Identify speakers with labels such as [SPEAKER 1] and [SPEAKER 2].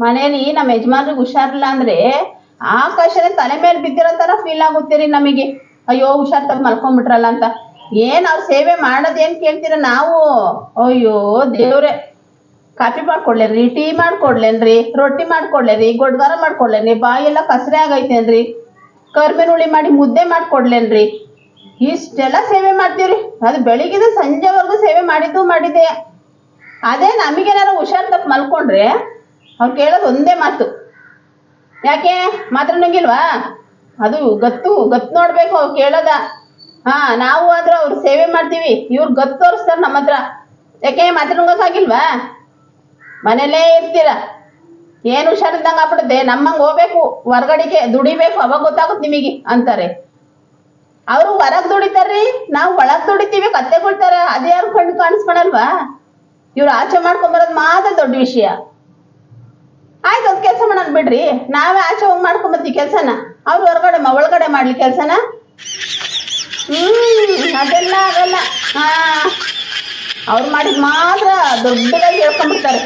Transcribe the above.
[SPEAKER 1] ಮನೇಲಿ ನಮ್ಮ ಯಜಮಾನ್ರಿಗೆ ಹುಷಾರಿಲ್ಲ ಅಂದ್ರೆ ಆಕಾಶನೇ ತಲೆ ಮೇಲೆ ಬಿದ್ದಿರೋ ತರ ಫೀಲ್ ಆಗುತ್ತೀರಿ ನಮಗೆ. ಅಯ್ಯೋ ಹುಷಾರ್ ತಗ ಮಲ್ಕೊಂಡ್ಬಿಟ್ರಲ್ಲ ಅಂತ. ಏನ್ ಅವ್ರ ಸೇವೆ ಮಾಡೋದೇನ್ ಕೇಳ್ತೀರ ನಾವು? ಅಯ್ಯೋ, ದೇವ್ರೆ. ಕಾಫಿ ಮಾಡ್ಕೊಡ್ಲೇನ್ರಿ, ಟೀ ಮಾಡ್ಕೊಡ್ಲೇನ್ರಿ, ರೊಟ್ಟಿ ಮಾಡ್ಕೊಡ್ಲೇನ್ರಿ, ಗೊಡ್ಗಾರ ಮಾಡ್ಕೊಡ್ಲೇನ್ರಿ, ಬಾಯೆಲ್ಲ ಕಸರೆ ಆಗೈತೇನ್ರಿ. ಕರ್ಬೇವಿನ ಹುಳಿ ಮಾಡಿ ಮುದ್ದೆ ಮಾಡ್ಕೊಡ್ಲೇನ್ರಿ. ಇಷ್ಟೆಲ್ಲ ಸೇವೆ ಮಾಡ್ತೀವ್ರಿ. ಅದು ಬೆಳಿಗ್ಗೆ ಸಂಜೆವರೆಗೂ ಸೇವೆ ಮಾಡಿದ್ದು ಮಾಡಿದ್ದೆ. ಅದೇ ನಮಗೇನಾರ ಹುಷಾರ್ ತಪ್ಪು ಮಲ್ಕೊಂಡ್ರೆ ಅವ್ರು ಕೇಳೋದು ಒಂದೇ ಮಾತು. ಯಾಕೆ? ಮಾತ್ರ ನುಂಗಿಲ್ವಾ? ಅದು ಗತ್ತು ಗತ್ತು ನೋಡ್ಬೇಕು ಅವ್ರು ಕೇಳೋದ. ಹಾ, ನಾವು ಆದ್ರೂ ಅವ್ರು ಸೇವೆ ಮಾಡ್ತೀವಿ. ಇವ್ರು ಗತ್ತು ತೋರಿಸ್ತಾರೆ ನಮ್ಮ ಹತ್ರ. ಯಾಕೆ? ಮಾತ್ರ ನುಂಗಕ್ಕಾಗಿಲ್ವಾ ಮನೇಲೇ ಇರ್ತೀರ. ಏನು ಹುಷಾರಿದ್ದಂಗೆ ಆಗ್ಬಿಡುತ್ತೆ? ನಮ್ಮಂಗೆ ಹೋಗ್ಬೇಕು, ಹೊರಗಡೆಗೆ ದುಡಿಬೇಕು, ಅವಾಗ ಗೊತ್ತಾಗುತ್ತೆ ನಿಮಗೆ, ಅಂತಾರೆ. ಅವರು ಹೊರಗ್ ದುಡಿತಾರ್ರಿ? ನಾವು ಒಳಗ್ ದುಡಿತೀವಿ ಕತ್ತೆಗೊಳ್ತಾರ ಅದೇ ಯಾರು ಕಣ್ಣು ಕಾಣಿಸ್ಕೊಳಲ್ವಾ? ಇವ್ರು ಆಚೆ ಮಾಡ್ಕೊಂಬರೋದು ಮಾತ್ರ ದೊಡ್ಡ ವಿಷಯ. ಆಯ್ತು ಅದ್ ಕೆಲಸ ಮಾಡೋದ್ ಬಿಡ್ರಿ. ನಾವೇ ಆಚೆ ಹೋಗಿ ಮಾಡ್ಕೊಂಬತ್ತಿ ಕೆಲಸನ. ಅವ್ರು ಹೊರಗಡೆ ಒಳಗಡೆ ಮಾಡ್ಲಿ ಕೆಲಸನ. ಹ್ಮ್, ಅದೆಲ್ಲ ಆಗಲ್ಲ ಹಾ. ಅವ್ರು ಮಾಡಿದ್ ಮಾತ್ರ ದೊಡ್ಡದಾಗಿ ಹೇಳ್ಕೊಂಡ್ಬಿಡ್ತಾರೆ.